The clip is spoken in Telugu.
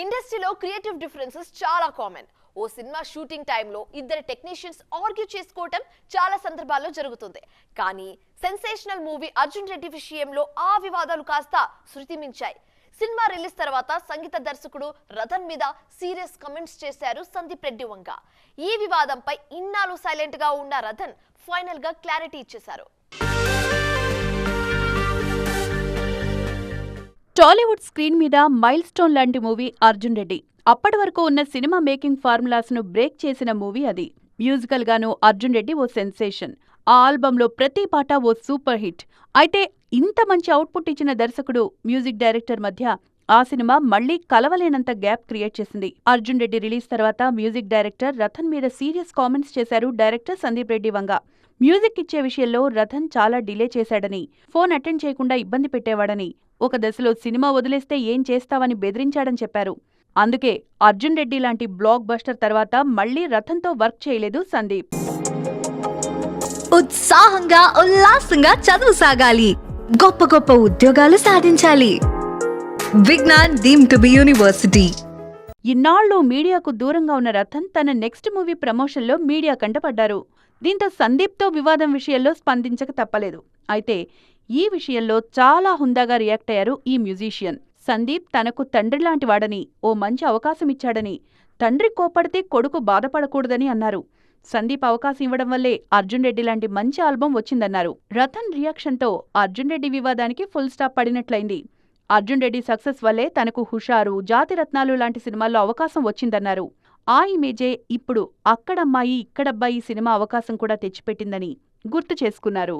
ఇండస్ట్రీలో క్రియేటివ్ డిఫరెన్సెస్ చాలా కామన్. ఓ సినిమా షూటింగ్ టైంలో ఇద్దరు టెక్నీషియన్స్ ఆర్గ్యూ చేసుకోవటం చాలా సందర్భాల్లో జరుగుతుంది. కానీ సెన్సేషనల్ మూవీ అర్జున్ రెడ్డి విషయంలో ఆ వివాదాలు కాస్త శృతిమించాయి. సినిమా రిలీజ్ తర్వాత సంగీత దర్శకుడు రతన్ మీద సీరియస్ కమెంట్స్ చేశారు సందీప్ రెడ్డి వంగ ఈ వివాదంపై ఇన్నాళ్ళు సైలెంట్గా ఉన్న రతన్ ఫైనల్గా క్లారిటీ ఇచ్చేశారు. టాలీవుడ్ స్క్రీన్ మీద మైల్ స్టోన్ లాంటి మూవీ అర్జున్ రెడ్డి. అప్పటి వరకు ఉన్న సినిమా మేకింగ్ ఫార్ములాస్ను బ్రేక్ చేసిన మూవీ అది. మ్యూజికల్ గాను అర్జున్ రెడ్డి ఓ సెన్సేషన్. ఆ ఆల్బంలో ప్రతి పాట ఓ సూపర్ హిట్. అయితే ఇంత మంచి అవుట్పుట్ ఇచ్చిన దర్శకుడు మ్యూజిక్ డైరెక్టర్ మధ్య ఆ సినిమా మళ్ళీ కలవలేనంత గ్యాప్ క్రియేట్ చేసింది. అర్జున్ రెడ్డి రిలీజ్ తర్వాత మ్యూజిక్ డైరెక్టర్ రథన్ మీద సీరియస్ కామెంట్స్ చేశారు డైరెక్టర్ సందీప్ రెడ్డి వంగ. మ్యూజిక్ ఇచ్చే విషయంలో రథన్ చాలా డిలే చేశాడని ఫోన్ అటెండ్ చేయకుండా ఇబ్బంది పెట్టేవాడని ఒక దశలో సినిమా వదిలేస్తే ఏం చేస్తావని బెదిరించాడని చెప్పారు. అందుకే అర్జున్ రెడ్డి లాంటి బ్లాక్ బస్టర్ తర్వాత మళ్ళీ రతన్తో వర్క్ చేయలేదు సందీప్. ఉత్సాహంగా ఉల్లాసంగా చదువు సాగాలి. గొప్ప గొప్ప ఉద్యోగాలు సాధించాలి. Vignan deem to be university. ఇన్నాళ్ళు మీడియాకు దూరంగా ఉన్న రతన్ తన నెక్స్ట్ మూవీ ప్రమోషన్లో మీడియా కంటపడ్డారు. దీంతో సందీప్తో వివాదం విషయంలో స్పందించక తప్పలేదు. అయితే ఈ విషయంలో చాలా హుందాగా రియాక్ట్ అయ్యారు ఈ మ్యూజిషియన్. సందీప్ తనకు తండ్రి లాంటి వాడని ఓ మంచి అవకాశం ఇచ్చాడని తండ్రి కోపడితే కొడుకు బాధపడకూడదని అన్నారు. సందీప్ అవకాశం ఇవ్వడం వల్లే అర్జున్ రెడ్డి లాంటి మంచి ఆల్బం వచ్చిందన్నారు. రతన్ రియాక్షన్తో అర్జున్ రెడ్డి వివాదానికి ఫుల్ స్టాప్ పడినట్లయింది. అర్జున్ రెడ్డి సక్సెస్ వల్లే తనకు హుషారు జాతిరత్నాలు లాంటి సినిమాల్లో అవకాశం వచ్చిందన్నారు. ఆ ఇమేజే ఇప్పుడు అక్కడమ్మాయి ఇక్కడబ్బాయి సినిమా అవకాశం కూడా తెచ్చిపెట్టిందని గుర్తు చేసుకున్నారు.